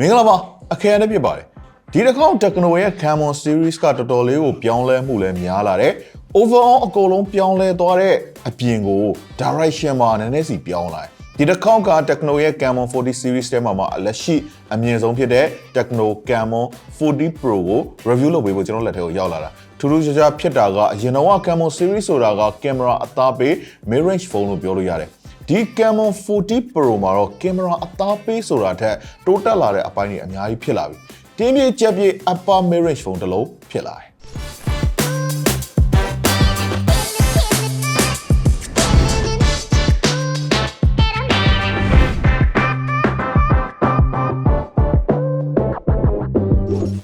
မင်္ဂလာပါအခဲနဲ့ဖြစ်ပါတယ်ဒီတစ်ခေါက် Techno ရဲ့ Camon series ကတော်တော်လေးကိုပြောင်းလဲမှုလည်းများလာတယ် overall အကုန်လုံးပြောင်းလဲသွားတဲ့အပြင်ကို direction မှာနည်းနည်းစီပြောင်းလာတယ်ဒီတစ်ခေါက်က Techno ရဲ့ Camon 40 series ထဲမှာမှအလက်ရှိအမြင့်ဆုံးဖြစ်တဲ့ Techno Camon 40 Pro ကို review လုပ်ပေးဖို့ကျွန်တော်လက်ထဲကိုရောက်လာတာထူးထူးခြားခြားဖြစ်တာကအရင်တော့ Camon series ဆိုတာက camera အသားပေး mid range phone လို့ပြောလို့ရတယ် ဒီ Camon 40 Pro မှာတော့ကင်မရာအသားပေးဆိုတာထက်တိုးတက်လာတဲ့အပိုင်းတွေအများကြီးဖြစ်လာပြီ။တင်းပြေကြက်ပြေ upper mid range phone တစ်လုံးဖြစ်လာတယ်။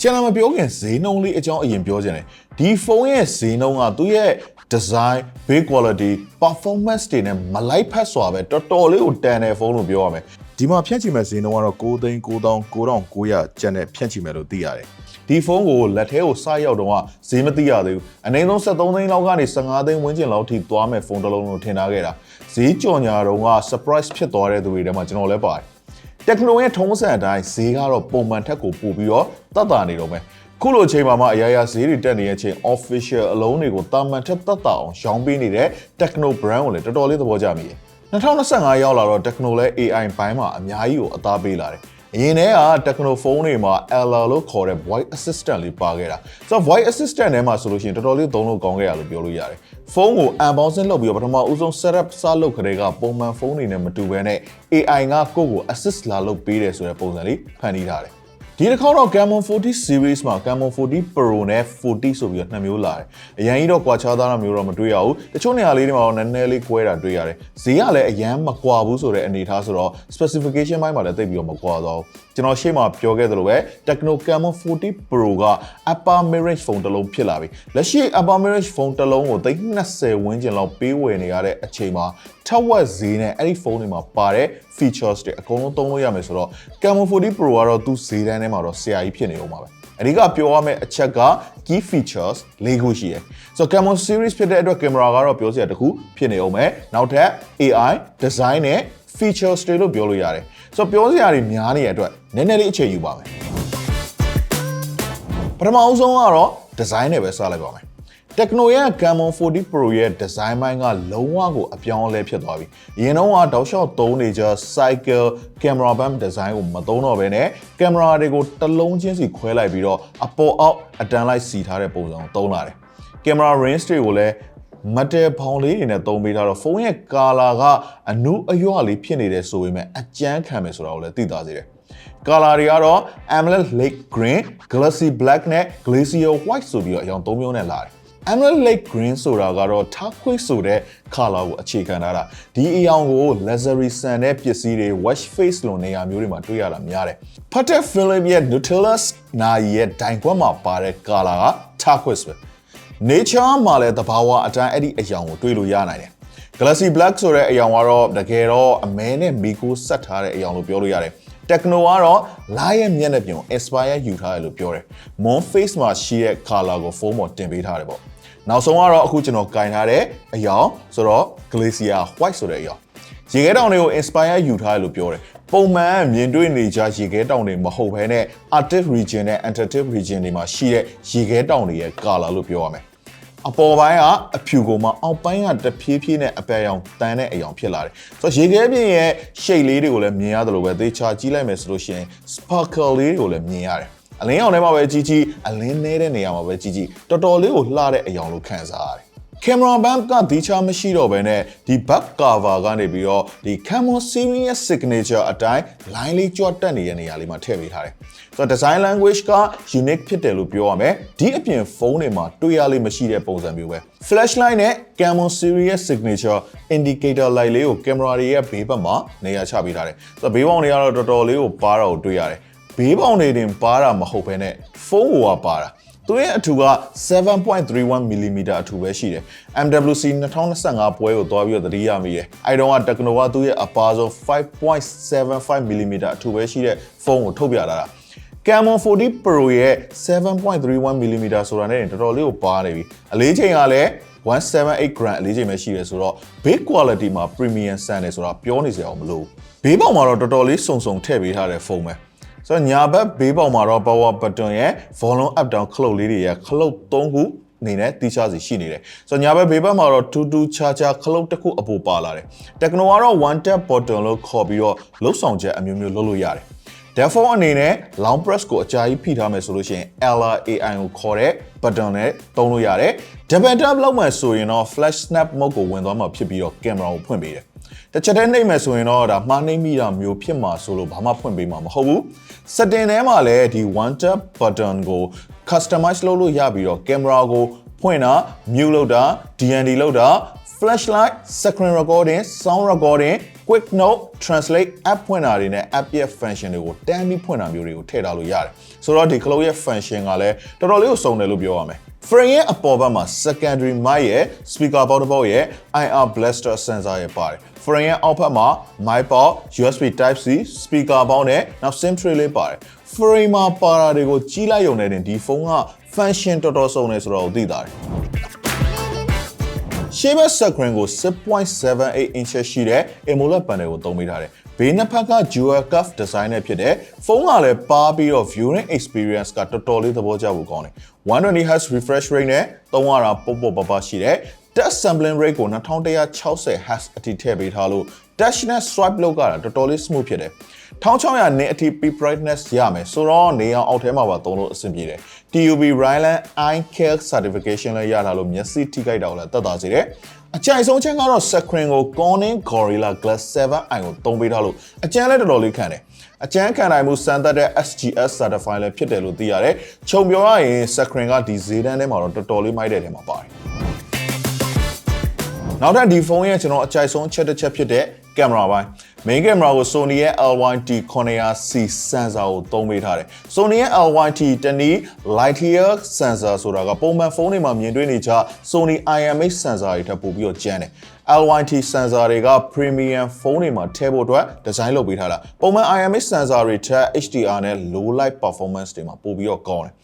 ကျွန်တော်မပြောခင်ဈေးနှုန်းလေးအကြောင်းအရင်ပြောချင်တယ်ဒီဖုန်းရဲ့ဈေးနှုန်းကသူ့ရဲ့ design build quality performance တွေနဲ့မလိုက်ဖက်စွာပဲတော်တော်လေးကိုတန်တဲ့ဖုန်းလို့ပြောရမယ်ဒီမှာဖြန့်ချီမဲ့ဈေးနှုန်းကတော့6သိန်း9900ကျန်တဲ့ဖြန့်ချီမဲ့လို့သိရတယ်ဒီဖုန်းကိုလက်ထဲကိုစရောက်တော့ဈေးမသိရသေးဘူးအနည်းဆုံး73သိန်းလောက်ကနေ15သိန်းဝန်းကျင်လောက်ထိသွားမဲ့ဖုန်းတစ်လုံးလို့ထင်ထားခဲ့တာဈေးကြော်ညာတော့က surprise ဖြစ်သွားတဲ့သူတွေထဲမှာကျွန်တော်လည်းပါတယ်တက်ကနိုရဲ့ထုံးစံအတိုင်းဈေးကတော့ပုံမှန်ထက်ကိုပိုပြီးတော့တက်တာနေတော့မယ် ခုလိုအချိန်မှာမှအရာရာဈေးတွေတက်နေတဲ့အချိန် official အလုံးတွေကိုတာမန်ထက်တက်တာအောင်ရောင်းပေးနေတဲ့ Techno brand ကိုလည်းတော်တော်လေးသဘောကျမိတယ်2025ရောက်လာတော့ Techno လဲ AI ဘိုင်းမှာအများကြီးကိုအသားပေးလာတယ်အရင်တည်းက Techno phone တွေမှာ Ella လို့ခေါ်တဲ့ voice assistant လေးပါခဲ့တာဆိုတော့ voice assistant ထဲမှာဆိုလို့ရှိရင်တော်တော်လေးသုံးလို့ကောင်းခဲ့ရလို့ပြောလို့ရတယ်ဖုန်းကို unboxing လုပ်ပြီးတော့ပထမဦးဆုံး setup စလုပ်ခတဲ့ကပုံမှန်ဖုန်းတွေနဲ့မတူဘဲနဲ့ AI ကကိုယ့်ကို assist လာလုပ်ပေးတယ်ဆိုတဲ့ပုံစံလေးဖန်တီးထားတယ် ဒီတစ်ခေါက်တော့ Camon 40 series မှာ Camon 40 Pro နဲ့ 40ဆိုပြီးတော့နှစ်မျိုးလာတယ်။အရင်ကြီးတော့ကွာခြားသားတာမျိုးတော့မတွေ့ရဘူး။တချို့နေရာလေးတွေမှာတော့နည်းနည်းလေးကွဲတာတွေ့ရတယ်။ဈေးကလည်းအရင်မကွာဘူးဆိုတဲ့အနေအထားဆိုတော့ specification ဘိုင်းမှာလည်းသိပ်ပြီးတော့မကွာတော့ဘူး။ကျွန်တော်ရှေ့မှာပြောခဲ့သလိုပဲ Techno Camon 40 Pro က upper mid range phone တစ်လုံးဖြစ်လာပြီ။လက်ရှိ upper mid range phone တစ်လုံးကိုသိန်း20ဝန်းကျင်လောက်ပေးဝယ်နေရတဲ့အချိန်မှာထက်ဝက်ဈေးနဲ့အဲ့ဒီဖုန်းတွေမှာပါတဲ့ features တွေအကုန်လုံးသုံးလို့ရမယ်ဆိုတော့ Camon 40 Pro ကတော့သူ့ဈေးတန်းထဲမှာတော့ဆရာကြီးဖြစ်နေအောင်ပါပဲအဓိကပြောရမယ့်အချက်က key features ၄ခုရှိတယ်ဆိုတော့ Camon series ဖြစ်တဲ့အတွက်ကင်မရာကတော့ပြောစရာတစ်ခုဖြစ်နေအောင်ပဲနောက်ထပ် AI design နဲ့ features တွေလို့ပြောလို့ရတယ်ဆိုတော့ပြောစရာတွေများနေတဲ့အတွက်နည်းနည်းလေးအခြေယူပါမယ်ပထမအဆုံးကတော့ design နဲ့ပဲစလိုက်ပါမယ် Techno ရဲ့ Camon 40 Pro ရဲ့ design ပိုင်းကလုံးဝကိုအပြောင်းအလဲဖြစ်သွားပြီ။အရင်တော့ကတောက်လျှောက်သုံးနေကြ cycle camera bump design ကိုမသုံးတော့ဘဲနဲ့ camera တွေကိုတစ်လုံးချင်းစီခွဲလိုက်ပြီးတော့အပေါ်အောက်အတန်းလိုက်စီထားတဲ့ပုံစံကိုသုံးလာတယ်။ camera range တွေကိုလည်းမတ်တယ်ဖောင်လေးတွေနဲ့သုံးပေးထားတော့ဖုန်းရဲ့ color ကအနုအရွလေးဖြစ်နေတယ်ဆိုပေမဲ့အကျန်းခံမယ်ဆိုတာကိုလည်းသိသားစေတယ်။ color တွေကတော့ AMOLED Lake Green, Glassy Black နဲ့ Glacier White ဆိုပြီးတော့အရောင်၃မျိုးနဲ့လာတယ် Emerald Lake Green ဆိုတာကတော့ထားခွေးဆိုတဲ့ color ကိုအခြေခံထားတာဒီအရောင်ကို luxury ဆန်တဲ့ပစ္စည်းတွေ watch face လိုနေရာမျိုးတွေမှာတွေ့ရတာများတယ်။ Patek Philippe ရဲ့ Nautilus နာရီရဲ့ဒိုင်ခွက်မှာပါတဲ့ color ကထားခွေးပဲ။ nature မှာလည်းသဘာဝအတိုင်းအဲ့ဒီအရောင်ကိုတွေ့လို့ရနိုင်တယ်။ Glassy Black ဆိုတဲ့အရောင်ကတော့တကယ်တော့အမဲနဲ့မီကိုဆက်ထားတဲ့အရောင်လို့ပြောလို့ရတယ်။ Techno ကတော့လာရဲ့မျက်နှာပြင်ကို inspire ယူထားတယ်လို့ပြောတယ်။ Moon Face မှာရှိတဲ့ color ကိုဖုန်းပေါ်တင်ပေးထားတယ်ပေါ့။ နောက်ဆုံးကတော့အခုကျွန်တော်ကင်ထားတဲ့အယောင်ဆိုတော့ Glacier White ဆိုတဲ့အယောင်ရေခဲတောင်တွေကို inspire ယူထားတယ်လို့ပြောတယ်ပုံမှန်မြင်တွေ့နေကြရေခဲတောင်တွေမဟုတ်ဘဲနဲ့ Arctic region နဲ့ Antarctic region တွေမှာရှိတဲ့ရေခဲတောင်တွေရဲ့ color လို့ပြောရမယ်အပေါ်ပိုင်းကအဖြူကိုမှအောက်ပိုင်းကတဖြည်းဖြည်းနဲ့အပယ်ရောင်တန်းတဲ့အယောင်ဖြစ်လာတယ်။ဆိုတော့ရေခဲပြင်ရဲ့ shade လေးတွေကိုလည်းမြင်ရတယ်လို့ပဲသေချာကြည့်လိုက်မယ်ဆိုလို့ရှိရင် sparkle လေးတွေကိုလည်းမြင်ရတယ်။ အလင်းရောင်ထဲမှာပဲကြီးကြီးအလင်းနေတဲ့နေရာမှာပဲကြီးကြီးတော်တော်လေးကိုလှတဲ့အယောင်လို့ခံစားရတယ်ကင်မရာဘန်ကဒီချာမရှိတော့ဘဲနဲ့ဒီ back cover ကနေပြီးတော့ဒီ Camon series ရဲ့ signature အတိုင်း line လေးကြွတက်နေတဲ့နေရာလေးမှာထည့်ပေးထားတယ်။ဆိုတော့ design language က unique ဖြစ်တယ်လို့ပြောရမယ်။ဒီအပြင်ဖုန်းတွေမှာတွေ့ရလိမ့်မရှိတဲ့ပုံစံမျိုးပဲ။ flashlight နဲ့ Camon series ရဲ့ signature indicator light လေးကိုကင်မရာတွေရဲ့ဘေးဘက်မှာနေရာချပေးထားတယ်။ဆိုတော့ဘေးပေါင်းတွေကတော့တော်တော်လေးကိုပါတာကိုတွေ့ရတယ်။ ဘေးပေါင်တွေတင်ပါတာမဟုတ်ဘဲနဲ့ဖုန်းကိုပါတာသူရဲ့အထူက7.31 mm အထူပဲရှိတယ် MWC 2025ပွဲကိုသွားပြီးတော့သတိရမိတယ်အဲတုန်းက Tecno ကသူ့ရဲ့အပါဆုံး5.75 mm အထူပဲရှိတဲ့ဖုန်းကိုထုတ်ပြလာတာ Camon 40 Pro ရဲ့7.31 mm ဆိုတာနဲ့တော်တော်လေးကိုပါနေပြီအလေးချိန်ကလည်း178 gram အလေးချိန်ပဲရှိတယ်ဆိုတော့ big quality မှာ premium ဆန်တယ်ဆိုတာပြောနေစရာမလိုဘေးပေါင်မှာတော့တော်တော်လေးစုံစုံထည့်ပေးထားတဲ့ဖုန်းပဲ ဆိုတော့ညာဘက်ဘေးပေါက်မှာတော့ power button ရဲ့ volume up down ခလုတ်လေးတွေရဲ့ခလုတ်၃ခုအနေနဲ့တီးခြားစီရှိနေတယ်ဆိုတော့ညာဘက်ဘေးဘက်မှာတော့2 2ချာချာခလုတ်တစ်ခုအပူပါလာတယ် Techno ကတော့ one tap button လို့ခေါ်ပြီးတော့လှုပ်ဆောင်ချက်အမျိုးမျိုးလုပ်လို့ရတယ် Therefore အနေနဲ့ long press ကိုအကြာကြီးဖိထားမယ်ဆိုလို့ရှိရင် LRAI ကိုခေါ်တဲ့ button နဲ့တုံးလို့ရတယ်။ double tap လုပ်မှဆိုရင်တော့ flash snap mode ကိုဝင်သွားမှာဖြစ်ပြီးတော့ camera ကိုဖွင့်ပေးတယ်။ တစ်ချက်တည်းနှိပ်မယ်ဆိုရင်တော့ဒါမှားနှိပ်မိတာမျိုးဖြစ်မှာဆိုလို့ဘာမှဖွင့်ပေးမှာမဟုတ်ဘူး။ setting ထဲမှာလည်းဒီ one tap button ကို customize လုပ်လို့ရပြီးတော့ camera ကိုဖွင့်တာ mute လုပ်တာ DND လုပ်တာ flashlight screen recording sound recording quick note translate app ဖွင့်တာတွေနဲ့ app ရဲ့ function တွေကိုတန်းပြီးဖွင့်တာမျိုးတွေကိုထည့်ထားလို့ရတယ်ဆိုတော့ဒီ cloud ရဲ့ function ကလည်းတော်တော်လေးကိုစုံတယ်လို့ပြောရမယ် frame ရဲ့အပေါ်ဘက်မှာ secondary mic ရဲ့ speaker ပေါက်တစ်ပေါက်ရဲ့ IR blaster sensor ရဲ့ပါတယ် frame ရဲ့အောက်ဘက်မှာ mic ပေါက် USB type C speaker ပေါက်နဲ့နောက် sim tray လေးပါတယ် frame မှာပါတာတွေကိုကြီးလိုက်ရုံနဲ့တင်ဒီဖုန်းက function တော်တော်စုံတယ်ဆိုတော့သိတာတယ် ရှေ့ဘက် screen ကို6.78 inch ရှိတဲ့ AMOLED panel ကိုသုံးပေးထားတယ်။ဘေးနှစ်ဖက်က dual curve design နဲ့ဖြစ်တဲ့ဖုန်းကလည်းပါပြီးတော့ viewing experience ကတော်တော်လေးသဘောကျဖို့ကောင်းတယ်။ 120Hz refresh rate နဲ့သုံးရတာပုတ်ပုတ်ပပရှိတယ်။ touch sampling rate ကို2160 Hz အထိထည့်ပေးထားလို့ touch နဲ့ swipe လုပ်ရတာတော်တော်လေး smooth ဖြစ်တယ်။1600နစ်အထိ peak brightness ရမယ်ဆိုတော့နေအောင်အောက်ထဲမှာပါသုံးလို့အဆင်ပြေတယ် TUV Ryland Eye Care Certification လည်းရလာလို့မျက်စိထိခိုက်တာကိုလည်းသက်သာစေတယ်အကြိုက်ဆုံးချက်ကတော့ screen ကို Corning Gorilla Glass 7i ကိုသုံးပေးထားလို့အကျန်းလည်းတော်တော်လေးခံတယ်အကျန်းခံနိုင်မှုစံသက်တဲ့ SGS certified လည်းဖြစ်တယ်လို့သိရတယ်ခြုံပြောရရင် screen ကဒီဈေးတန်းထဲမှာတော့တော်တော်လေးမိုက်တဲ့ထဲမှာပါတယ်နောက်ထပ်ဒီဖုန်းရဲ့ကျွန်တော်အကြိုက်ဆုံးချက်တစ်ချက်ဖြစ်တဲ့ ကင်မရာပိုင်း main camera ကို Sony ရဲ့ LYT 900C sensor ကိုသုံးပေးထားတယ် Sony ရဲ့ LYT တနည်း Lightyear sensor ဆိုတာကပုံမှန်ဖုန်းတွေမှာမြင်တွေ့နေကြ Sony IMX sensor တွေထပ်ပိုပြီးတော့ကျန်းတယ် LYT sensor တွေက premium ဖုန်းတွေမှာထည့်ဖို့အတွက်ဒီဇိုင်းလုပ်ပေးထားတာပုံမှန် IMX sensor တွေထက် HDR နဲ့ low light performance တွေမှာပိုပြီးတော့ကောင်းတယ်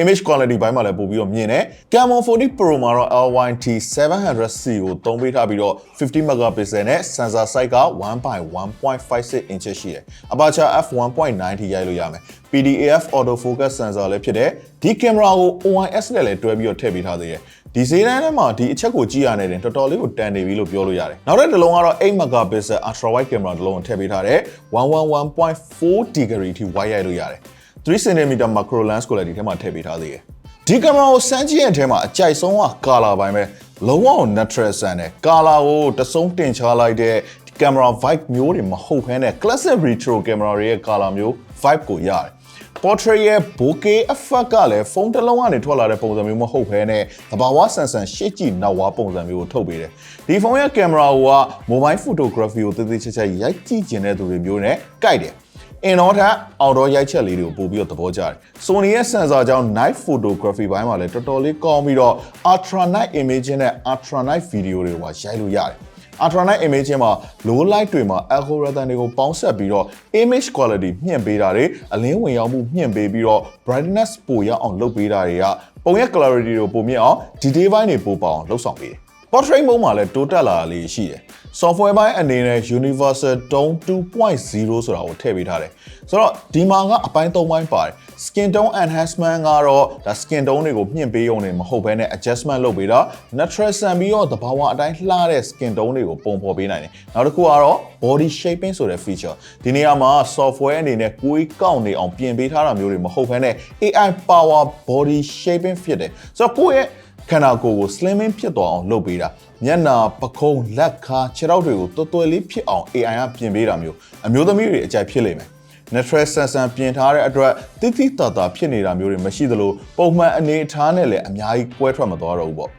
image quality ဘိုင်းမှာလည်းပို့ပြီးတော့မြင်တယ် Camon 40 Pro မှာတော့ LYT 700C ကိုသုံးပေးထားပြီးတော့50 megapixel နဲ့ sensor size က1.1.56 inch ရှိတယ် aperture f1.9 ထိရိုက်လို့ရမယ် PDAF auto focus sensor လည်းဖြစ်တယ်ဒီကင်မရာကို OIS နဲ့လည်းတွဲပြီးတော့ထည့်ပေးထားသေးတယ်ဒီဈေးတန်းထဲမှာဒီအချက်ကိုကြည့်ရနေတဲ့တော်တော်လေးကိုတန်နေပြီလို့ပြောလို့ရတယ်နောက်တစ်လုံးကတော့8 megapixel ultra wide camera တစ်လုံးကိုထည့်ပေးထားတယ်111.4 degree ထိ wide ရိုက်လို့ရတယ် 3 cm macro lens ကိုလည်းဒီထဲမှာထည့်ပေးထားသေးတယ်ဒီကင်မရာကိုစမ်းကြည့်ရတဲ့ထဲမှာအကြိုက်ဆုံးကကာလာပိုင်းပဲလုံးဝ natural ဆန်တယ်ကာလာကိုတဆုံးတင်ချလိုက်တဲ့ကင်မရာ vibe မျိုးတွေမဟုတ်ဘဲနဲ့ classic retro camera တွေရဲ့ color မျိုး vibe ကိုရတယ် portrait ရဲ့ bokeh effect ကလည်းဖုန်းတစ်လုံးကနေထွက်လာတဲ့ပုံစံမျိုးမဟုတ်ဘဲနဲ့သဘာဝဆန်ဆန်ရှေ့ကြည့်နောက်ဝါပုံစံမျိုးကိုထုတ်ပေးတယ်ဒီဖုန်းရဲ့ကင်မရာက mobile photography ကိုသေသေးချာချာရိုက်ကြည့်ကျင်တဲ့သူတွေမျိုးနဲ့ကိုက်တယ် အင်တော့ထက် outdoor ရိုက်ချက်လေးတွေကိုပို့ပြီးတော့သဘောကျတယ်။ Sony ရဲ့ sensor ကြောင့် night photography ဘိုင်းမှာလည်းတော်တော်လေးကောင်းပြီးတော့ ultra night imaging နဲ့ ultra night video တွေကိုပါရိုက်လို့ရတယ်။ ultra night imaging မှာ low light တွေမှာ algorithm တွေကိုပေါင်းစပ်ပြီးတော့ image quality မြင့်ပေးတာတွေအလင်းဝင်ရောက်မှုမြင့်ပေးပြီးတော့ brightness ပိုရအောင်လုပ်ပေးတာတွေကပုံရဲ့ clarity ကိုပိုမြင့်အောင် detail ဘိုင်းတွေပိုပေါအောင်လုပ်ဆောင်ပေးတယ်။ portrait mode မှာလည်းတိုးတက်လာတာလေးရှိတယ် software ဘိုင်းအနေနဲ့ universal tone 2.0ဆိုတာကိုထည့်ပေးထားတယ်ဆိုတော့ဒီမှာကအပိုင်း၃ပိုင်းပါတယ် skin tone enhancement ကတော့ဒါ skin tone တွေကိုမြင့်ပေးရုံနဲ့မဟုတ်ဘဲနဲ့ adjustment လုပ်ပေးတာ natural ဆန်ပြီးတော့တဘာဝအတိုင်းလှတဲ့ skin tone တွေကိုပုံဖော်ပေးနိုင်တယ်နောက်တစ်ခုကတော့ body shaping ဆိုတဲ့ feature ဒီနေရာမှာ software အနေနဲ့ကိုယ်ကောက်နေအောင်ပြင်ပေးထားတာမျိုးတွေမဟုတ်ဘဲနဲ့ AI power body shaping ဖြစ်တယ်ဆိုတော့ကိုယ့်ရဲ့ ခန္ဓာကိုယ်ကို slimming ဖြစ်သွားအောင်လုပ်ပေးတာမျက်နာပခုံးလက်ခါခြေထောက်တွေကိုတော်တော်လေးဖြစ်အောင် AI ကပြင်ပေးတာမျိုးအမျိုးသမီးတွေအကြိုက်ဖြစ်လိမ့်မယ် natural ဆန်ဆန်ပြင်ထားတဲ့အတွက်တိတိတသာဖြစ်နေတာမျိုးတွေမရှိသလိုပုံမှန်အနေအထားနဲ့လည်းအများကြီးကွဲထွက်မသွားတော့ဘူးပေါ့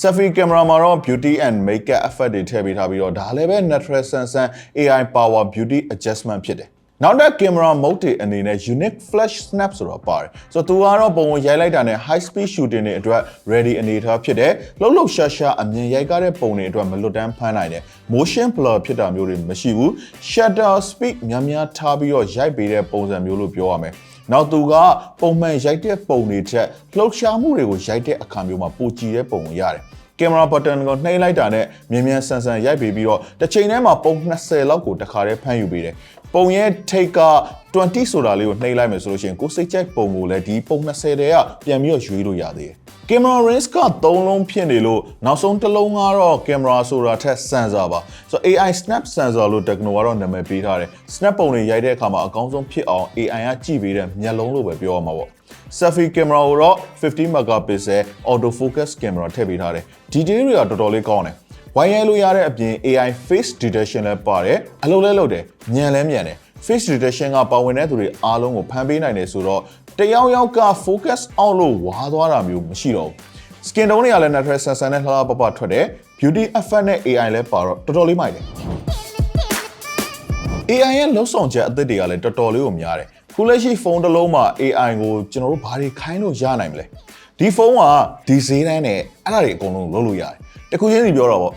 selfie camera မှာတော့ beauty and makeup effect တွေထည့်ပေးထားပြီးတော့ဒါလည်းပဲ natural ဆန်ဆန် AI power beauty adjustment ဖြစ်တယ် နောက်တဲ့ camera mode တွေအနေနဲ့ unique flash snap ဆိုတာပါတယ်ဆိုတော့သူကတော့ပုံဝင်ရိုက်လိုက်တာနဲ့ high speed shooting တွေအတွက် ready အနေထားဖြစ်တယ်လှုပ်လှုပ်ရှားရှားအမြင်ရိုက်ကားတဲ့ပုံတွေအတွက်မလွတ်တမ်းဖမ်းနိုင်တယ် motion blur ဖြစ်တာမျိုးတွေမရှိဘူး shutter speed များများထားပြီးတော့ရိုက်ပေးတဲ့ပုံစံမျိုးလို့ပြောရမယ်နောက်သူကပုံမှန်ရိုက်တဲ့ပုံတွေထက်လှုပ်ရှားမှုတွေကိုရိုက်တဲ့အခါမျိုးမှာပိုကြည့်တဲ့ပုံကိုရတယ်ကင်မရာဘတ်တန်ကိုနှိပ်လိုက်တာနဲ့မြင်မြန်ဆန်ဆန်ရိုက်ပေးပြီးတော့တစ်ချိန်တည်းမှာပုံ20လောက်ကိုတခါတည်းဖမ်းယူပေးတယ် ပုံရဲ့ take က20ဆိုတာလေးကိုနှိပ်လိုက်မယ်ဆိုလို့ရှိရင်ကိုယ်စိတ်ကြိုက်ပုံကိုလည်းဒီပုံ20တည်းကပြန်ပြီးတော့ရွေးလို့ရသေးတယ် camera lens က3လုံးဖြစ်နေလို့နောက်ဆုံးတစ်လုံးကတော့ camera ဆိုတာထက် sensor ပါဆိုတော့ AI snap sensor လို့ techno ကတော့နာမည်ပေးထားတယ် snap ပုံတွေရိုက်တဲ့အခါမှာအကောင်းဆုံးဖြစ်အောင် AI ကကြည့်ပေးတဲ့မျက်လုံးလို့ပဲပြောရမှာပေါ့ selfie camera ကိုတော့50 megapixel auto focus camera ထည့်ပေးထားတယ် detail တွေကတော်တော်လေးကောင်းတယ် ဝိုင်းရိုက်လို့ရတဲ့အပြင် AI face detection လည်းပါတယ်အလုပ်လည်းလုပ်တယ်ညံလည်းမြန်တယ် face detection ကပါဝင်တဲ့သူတွေအားလုံးကိုဖမ်းပေးနိုင်တယ်ဆိုတော့တယောက်ယောက်က focus out လို့ဝါသွားတာမျိုးမရှိတော့ဘူး skin tone တွေကလည်း natural sensor နဲ့လှလှပပထွက်တယ် beauty effect နဲ့ AI လည်းပါတော့တော်တော်လေးမိုက်တယ် AI ရဲ့လှုပ်ဆောင်ချက်အသစ်တွေကလည်းတော်တော်လေးကိုများတယ်ခုလက်ရှိဖုန်းတစ်လုံးမှာ AI ကိုကျွန်တော်တို့ဘာတွေခိုင်းလို့ရနိုင်မလဲဒီဖုန်းကဒီဈေးတန်းနဲ့အဲ့ဒါတွေအကုန်လုံးလုပ်လို့ရတယ် တခုချင်းစီပြောတော့ဗော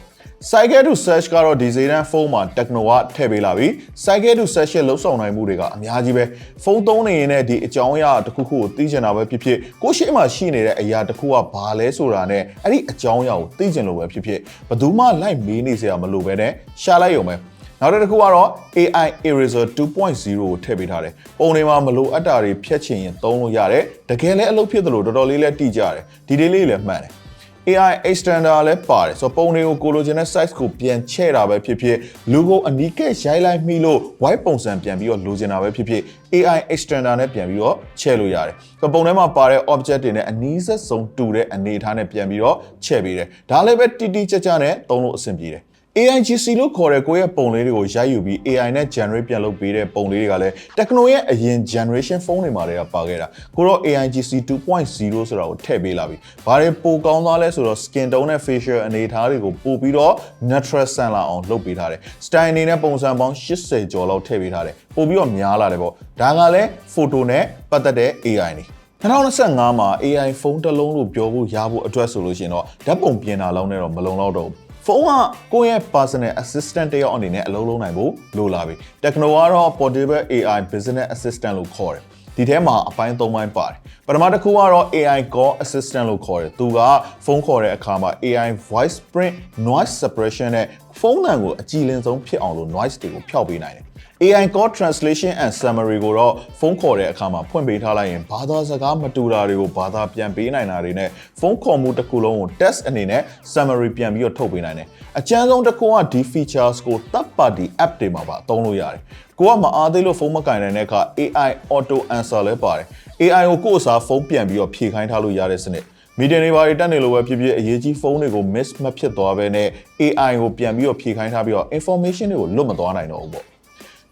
Cycle to Search ကတော့ဒီဈေးတန်းဖုန်းမှာ Techno ကထည့်ပေးလာပြီ Cycle to Search ရဲ့လှုပ်ဆောင်နိုင်မှုတွေကအများကြီးပဲဖုန်းသုံးနေရင်လည်းဒီအကြောင်းအရာတစ်ခုခုကိုသိချင်တာပဲဖြစ်ဖြစ်ကိုယ့်ရှိမှရှိနေတဲ့အရာတစ်ခုကဘာလဲဆိုတာနဲ့အဲ့ဒီအကြောင်းအရာကိုသိချင်လို့ပဲဖြစ်ဖြစ်ဘယ်သူမှလိုက်မေးနေစရာမလိုပဲနဲ့ရှာလိုက်ရုံပဲနောက်တစ်ခုကတော့ AI Eraser 2.0ကိုထည့်ပေးထားတယ်။ပုံတွေမှာမလိုအပ်တာတွေဖြတ်ချင်ရင်သုံးလို့ရတယ်။တကယ်လည်းအလုပ်ဖြစ်သလိုတော်တော်လေးလည်းတိကျတယ်။ဒီဒေးလေးလည်းမှန်တယ်။ AI extender လည်းပါတယ်ဆိုတော့ပုံတွေကိုကိုလိုချင်တဲ့ size ကိုပြန်ချဲ့တာပဲဖြစ်ဖြစ်လူကိုအနီးကပ်ရိုက်လိုက်မိလို့ white ပုံစံပြန်ပြီးတော့လိုချင်တာပဲဖြစ်ဖြစ် AI extender နဲ့ပြန်ပြီးတော့ချဲ့လို့ရတယ်။ဆိုတော့ပုံထဲမှာပါတဲ့ object တွေနဲ့အနီးစပ်ဆုံးတူတဲ့အနေအထားနဲ့ပြန်ပြီးတော့ချဲ့ပေးတယ်။ဒါလည်းပဲတိတိကျကျနဲ့သုံးလို့အဆင်ပြေတယ်။ AIGC လို့ခေါ်တဲ့ကိုယ့်ရဲ့ပုံလေးတွေကိုရိုက်ယူပြီး AI နဲ့ generate ပြန်လုပ်ပေးတဲ့ပုံလေးတွေကလည်း Techno ရဲ့အရင် generation phone တွေမှာတည်းကပါခဲ့တာကိုတော့ AIGC 2.0ဆိုတာကိုထည့်ပေးလာပြီ။ဘာတွေပိုကောင်းသွားလဲဆိုတော့ skin tone နဲ့ facial အနေအထားတွေကိုပို့ပြီးတော့ natural ဆန်လာအောင်လုပ်ပေးထားတယ်။ style အနေနဲ့ပုံစံပေါင်း80ကျော်လောက်ထည့်ပေးထားတယ်။ပို့ပြီးတော့များလာတယ်ပေါ့။ဒါကလည်း photo နဲ့ပတ်သက်တဲ့ AI နေ2025မှာ AI ဖုန်းတစ်လုံးလို့ပြောဖို့ရဖို့အတွက်ဆိုလို့ရှိရင်တော့ဓာတ်ပုံပြင်တာလောက်နဲ့တော့မလုံလောက်တော့ဘူး ဖုန်းကကိုယ့်ရဲ့ personal assistant တယောက်အနေနဲ့အလုပ်လုပ်နိုင်ဖို့လိုလာပြီ Techno ကတော့ portable AI business assistant လို့ခေါ်တယ်ဒီထဲမှာအပိုင်း၃ပိုင်းပါတယ်ပထမတစ်ခုကတော့ AI call assistant လို့ခေါ်တယ်သူကဖုန်းခေါ်တဲ့အခါမှာ AI voice print noise suppression နဲ့ဖုန်းတန်ကိုအကြည်လင်ဆုံးဖြစ်အောင်လို့ noise တွေကိုဖျောက်ပေးနိုင်တယ် AI call translation and summary ကိုတော့ဖုန်းခေါ်တဲ့အခါမှာဖွင့်ပေးထားလိုက်ရင်ဘာသာစကားမတူတာတွေကိုဘာသာပြန်ပေးနိုင်တာတွေနဲ့ဖုန်းခေါ်မှုတစ်ခုလုံးကို test အနေနဲ့ summary ပြန်ပြီးတော့ထုတ်ပေးနိုင်တယ်။အကျဉ်းဆုံးတစ်ခုကဒီ features ကို third party app တွေမှာပါအသုံးလို့ရတယ်။ကိုကမအားသေးလို့ဖုန်းမကင်နိုင်တဲ့အခါ AI auto answer လည်းပါတယ်။ AI ကိုကိုယ့်အစားဖုန်းပြန်ပြီးတော့ဖြေခိုင်းထားလို့ရတဲ့စနစ်မီဒီယာတွေဘာတွေတက်နေလို့ပဲဖြစ်ဖြစ်အရေးကြီးဖုန်းတွေကို miss မဖြစ်သွားဘဲနဲ့ AI ကိုပြန်ပြီးတော့ဖြေခိုင်းထားပြီးတော့ information တွေကိုလွတ်မသွားနိုင်တော့ဘူးပေါ့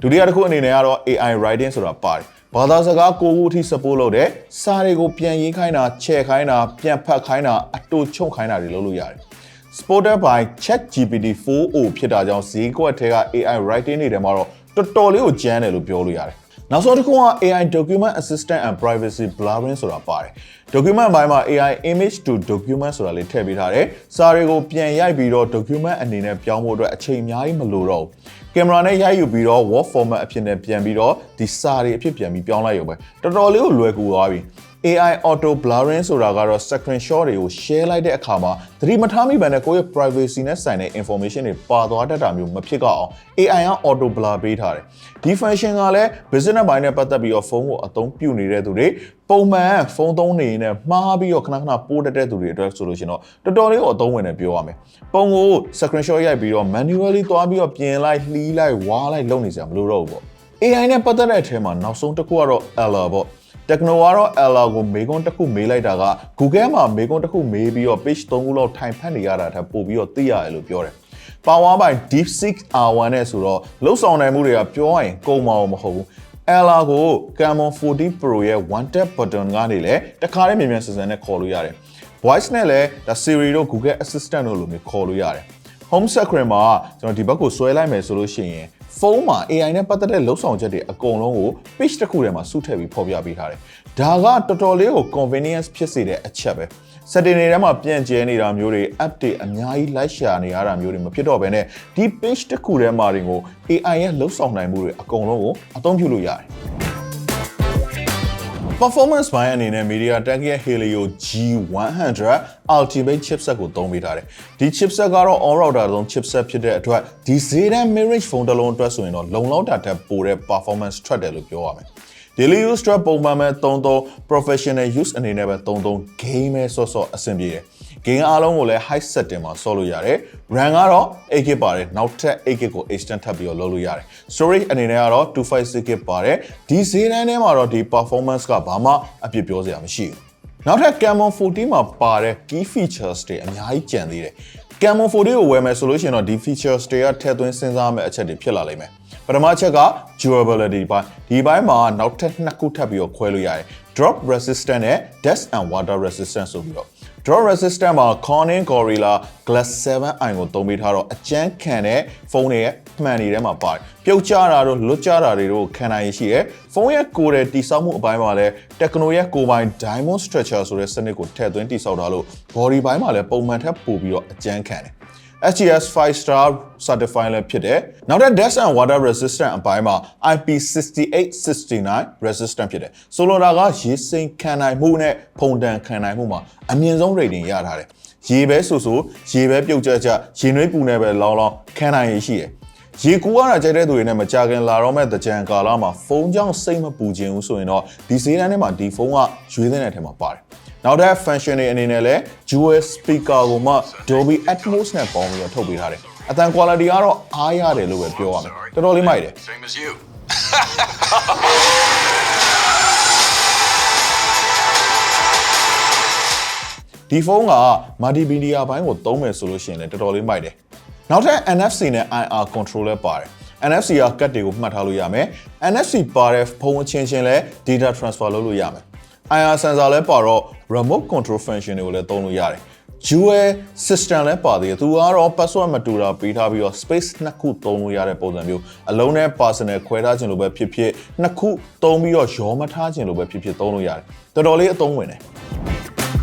ဒုတိယတစ်ခုအနေနဲ့ကတော့ AI writing ဆိုတာပါတယ်ဘာသာစကားကိုခုအထိ support လုပ်တဲ့စာတွေကိုပြန်ရေးခိုင်းတာချဲ့ခိုင်းတာပြန်ဖတ်ခိုင်းတာအတူချုပ်ခိုင်းတာတွေလုပ်လို့ရတယ် supported by ChatGPT 4o ဖြစ်တာကြောင့်ဈေးကွက်ထဲက AI writing တွေထဲမှာတော့တော်တော်လေးကိုကျန်းတယ်လို့ပြောလို့ရတယ်နောက်ဆုံးတစ်ခုက AI document assistant and privacy blurring ဆိုတာပါတယ် document ဘိုင်းမှာ AI image to document ဆိုတာလေးထည့်ပေးထားတယ်စာတွေကိုပြန်ရိုက်ပြီးတော့ document အနေနဲ့ပြောင်းဖို့အတွက်အချိန်အများကြီးမလိုတော့ဘူးကင်မရာနဲ့ရိုက်ယူပြီးတော့ word format အဖြစ်နဲ့ပြန်ပြီးတော့ဒီစာတွေအဖြစ်ပြန်ပြီးပြောင်းလိုက်ရုံပဲတော်တော်လေးကိုလွယ်ကူသွားပြီ AI auto blurring ဆိုတာကတော့ screenshot တွေကို share လိုက်တဲ့အခါမှာသတိမထားမိဘဲနဲ့ကိုယ့်ရဲ့ privacy နဲ့ဆိုင်တဲ့ information တွေပါသွားတတ်တာမျိုးမဖြစ်တော့အောင် AI က auto blur ပေးထားတယ်ဒီ function ကလည်း business ဘိုင်းနဲ့ပတ်သက်ပြီးတော့ဖုန်းကိုအသုံးပြုနေတဲ့သူတွေပုံမှန်ဖုန်းသုံးနေရင်လည်းမှားပြီးတော့ခဏခဏပိုးတက်တဲ့သူတွေအတွက်ဆိုလို့ရှိရင်တော့တော်တော်လေးကိုအသုံးဝင်တယ်ပြောရမယ်ပုံကို screenshot ရိုက်ပြီးတော့ manually သွားပြီးတော့ပြင်လိုက်လှီးလိုက်ဝါးလိုက်လုပ်နေစရာမလိုတော့ဘူးပေါ့ AI နဲ့ပတ်သက်တဲ့အထဲမှာနောက်ဆုံးတစ်ခုကတော့ Ella ပေါ့ Techno ကတော့ Ella ကိုမေကွန်းတစ်ခုမေးလိုက်တာက Google မှာမေကွန်းတစ်ခုမေးပြီးတော့ page 3ခုလောက်ထိုင်ဖတ်နေရတာထက်ပိုပြီးတော့သိရတယ်လို့ပြောတယ်။ Power by DeepSeek R1 နဲ့ဆိုတော့လှုပ်ဆောင်နိုင်မှုတွေကပြောရရင်ကုန်မှာမဟုတ်ဘူး။ Ella ကို Camon 40 Pro ရဲ့ one tap button ကနေလည်းတခါတည်းမြန်မြန်ဆန်ဆန်နဲ့ခေါ်လို့ရတယ်။ Voice နဲ့လည်းဒါ Siri တို့ Google Assistant တို့လိုမျိုးခေါ်လို့ရတယ်။ home screen မှာကျွန်တော်ဒီဘက်ကိုဆွဲလိုက်မယ်ဆိုလို့ရှိရင် ဖုန်းမှာ AI နဲ့ပတ်သက်တဲ့လှုပ်ဆောင်ချက်တွေအကုန်လုံးကို page တစ်ခုထဲမှာစုထည့်ပြီးဖော်ပြပေးထားတယ်။ဒါကတော်တော်လေးကို convenience ဖြစ်စေတဲ့အချက်ပဲ။ setting တွေထဲမှာပြန့်ကျဲနေတာမျိုးတွေ app တွေအများကြီးလိုက်ရှာနေရတာမျိုးတွေမဖြစ်တော့ဘဲနဲ့ဒီ page တစ်ခုထဲမှာတွေကို AI ရဲ့လှုပ်ဆောင်နိုင်မှုတွေအကုန်လုံးကိုအသုံးပြုလို့ရတယ်။ performance ဘိုင်းအနေနဲ့ MediaTek ရဲ့ Helio G100 Ultimate chipset ကိုသုံးပေးထားတယ်။ဒီ chipset ကတော့ all router သုံး chipset ဖြစ်တဲ့အတွက်ဒီဈေးတန်း mid-range ဖုန်းတစ်လုံးအတွက်ဆိုရင်တော့လုံလောက်တာတက်ပိုတဲ့ performance ထွက်တယ်လို့ပြောရမယ်။ daily use အတွက်ပုံမှန်ပဲ33 professional use အနေနဲ့ပဲ33 game ပဲဆော့ဆော့အဆင်ပြေတယ်။ game အားလုံးကိုလည်း high setting မှာဆော့လို့ရတယ်။ RAM ကတော့ 8GB ပါတယ်။နောက်ထပ် 8GB ကို extend ထပ်ပြီးတော့လုပ်လို့ရတယ်။ storage အနေနဲ့ကတော့ 256GB ပါတယ်။ဒီဈေးတန်းထဲမှာတော့ဒီ performance ကဘာမှအပြစ်ပြောစရာမရှိဘူး။နောက်ထပ် Camon 14မှာပါတဲ့ key features တွေအများကြီးကျန်သေးတယ်။ Camon 40ကိုဝယ်မယ်ဆိုလို့ရှိရင်တော့ဒီ features တွေကထည့်သွင်းစဉ်းစားမယ့်အချက်တွေဖြစ်လာလိမ့်မယ်။ပထမအချက်က durability ပိုင်းဒီဘိုင်းမှာနောက်ထပ်နှစ်ခုထပ်ပြီးတော့ခွဲလို့ရတယ် drop resistant နဲ့ dust and water resistant ဆိုပြီးတော့ drop resistant မှာ Corning Gorilla Glass 7i ကိုသုံးပေးထားတော့အကျန်းခံတဲ့ဖုန်းတွေရဲ့မှန်တွေထဲမှာပါတယ်ပြုတ်ကျတာတို့လွတ်ကျတာတွေတို့ခံနိုင်ရရှိရဲဖုန်းရဲ့ကိုယ်တဲ့တိစောက်မှုအပိုင်းမှာလည်း Tecno ရဲ့ကိုယ်ပိုင် Diamond Stretcher ဆိုတဲ့စနစ်ကိုထည့်သွင်းတိစောက်ထားလို့ body ဘိုင်းမှာလည်းပုံမှန်ထက်ပိုပြီးတော့အကျန်းခံတယ် SGS 5 star certified လည်းဖြစ်တယ်။နောက်ထပ် dust and water resistant အပိုင်းမှာ IP6869 resistant ဖြစ်တယ်။ဆိုလိုတာကရေစိမ်ခံနိုင်မှုနဲ့ဖုန်တန်ခံနိုင်မှုမှာအမြင့်ဆုံး rating ရထားတယ်။ရေပဲဆိုဆိုရေပဲပြုတ်ကြကြရေနွေးပူနဲ့ပဲလောင်းလောင်းခံနိုင်ရရှိတယ်။ ရေကူရတာကြိုက်တဲ့သူတွေနဲ့မကြခင်လာတော့မဲ့တကြံကာလမှာဖုန်းကြောင့်စိတ်မပူခြင်းဘူးဆိုရင်တော့ဒီဈေးတန်းထဲမှာဒီဖုန်းကရွေးတဲ့ထဲမှာပါတယ်။နောက်ထပ် function တွေအနေနဲ့လည်း dual speaker ကိုမှ Dolby Atmos နဲ့ပေါင်းပြီးတော့ထုတ်ပေးထားတယ်။အတန် quality ကတော့အားရတယ်လို့ပဲပြောရမယ်။တော်တော်လေးမိုက်တယ် Same as you. ဒီဖုန်းက multimedia ဘိုင်းကိုသုံးမယ်ဆိုလို့ရှိရင်လည်းတော်တော်လေးမိုက်တယ်။ နောက်ထပ် NFC နဲ့ IR controller ပါတယ်။ NFC ကကတ်တွေကိုမှတ်ထားလို့ရမယ်။ NFC ပါတဲ့ဖုန်းအချင်းချင်းလည်း data transfer လုပ်လို့ရမယ်။ IR sensor လည်းပါတော့ remote control function တွေကိုလည်းသုံးလို့ရတယ်။ Dual system လည်းပါသေးတယ်။သူကတော့ password မတူတာပေးထားပြီးတော့ space နှစ်ခုသုံးလို့ရတဲ့ပုံစံမျိုးအလုံးနဲ့ personal ခွဲထားခြင်းလိုပဲဖြစ်ဖြစ်နှစ်ခုသုံးပြီးတော့ရောမထားခြင်းလိုပဲဖြစ်ဖြစ်သုံးလို့ရတယ်။တော်တော်လေးအသုံးဝင်တယ်။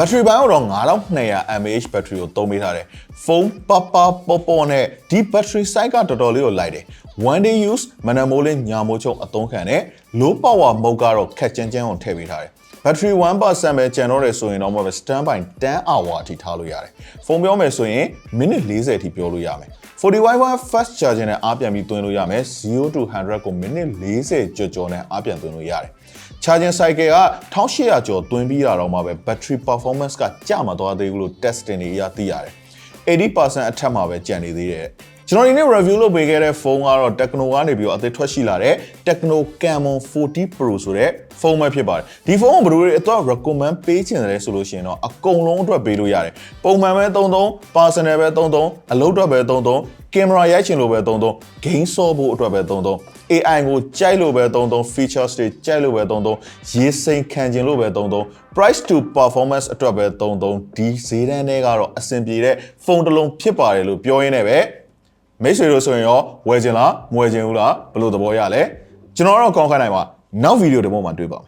ဘက်ထရီပိုင်းကတော့9200 mAh ဘက်ထရီကိုသုံးပေးထားတယ်။ဖုန်းပပပေါ်ပေါ်နဲ့ဒီဘက်ထရီ size ကတော်တော်လေးကိုလိုက်တယ်။ one day use မနက်မိုးလင်းညမိုးချုံအသုံးခံတဲ့ low power mode ကတော့ခက်ကြမ်းကြမ်းကိုထည့်ပေးထားတယ်။ဘက်ထရီ1%ပဲကျန်တော့တယ်ဆိုရင်တော့မဟုတ်ပဲ stand by 10 hour အထိထားလို့ရတယ်။ဖုန်းပြောမယ်ဆိုရင်မိနစ်40အထိပြောလို့ရမယ်။40 Wi-Fi fast charging နဲ့အားပြန်ပြီးသွင်းလို့ရမယ်0 to 100ကိုမိနစ်40ကျော်ကျော်နဲ့အားပြန်သွင်းလို့ရတယ်။ charging cycle က1800ကျော်သွင်းပြီးတာတော့မှပဲ battery performance ကကျမသွားသေးဘူးလို့ testing တွေအရသိရတယ်။80%အထက်မှာပဲကျန်နေသေးတယ်။ ကျွန်တော်ဒီနေ့ review လုပ်ပေးခဲ့တဲ့ဖုန်းကတော့ Tecno ကနေပြီးတော့အသစ်ထွက်ရှိလာတဲ့ Tecno Camon 40 Pro ဆိုတဲ့ဖုန်းပဲဖြစ်ပါတယ်ဒီဖုန်းကိုဘယ်လိုတွေအတွက် recommend ပေးချင်တယ်ဆိုလို့ရှိရင်တော့အကုန်လုံးအတွက်ပေးလို့ရတယ်ပုံမှန်ပဲ33 personal ပဲ33အလုပ်အတွက်ပဲ33ကင်မရာရိုက်ချင်လို့ပဲ33 game ဆော့ဖို့အတွက်ပဲ33 AI ကိုကြိုက်လို့ပဲ33 features တွေကြိုက်လို့ပဲ33ရေးစိမ်ခံချင်လို့ပဲ33 price to performance အတွက်ပဲ33ဒီဈေးတန်းတွေကတော့အဆင်ပြေတဲ့ဖုန်းတစ်လုံးဖြစ်ပါတယ်လို့ပြောရင်းနဲ့ပဲ မိတ်ဆွေတို့ဆိုရင်ရောဝယ်ချင်လားမဝယ်ချင်ဘူးလားဘယ်လိုသဘောရလဲကျွန်တော်ကတော့ကောင်းခိုင်းနိုင်ပါနောက်ဗီဒီယိုတစ်ပုဒ်မှာတွေ့ပါမယ်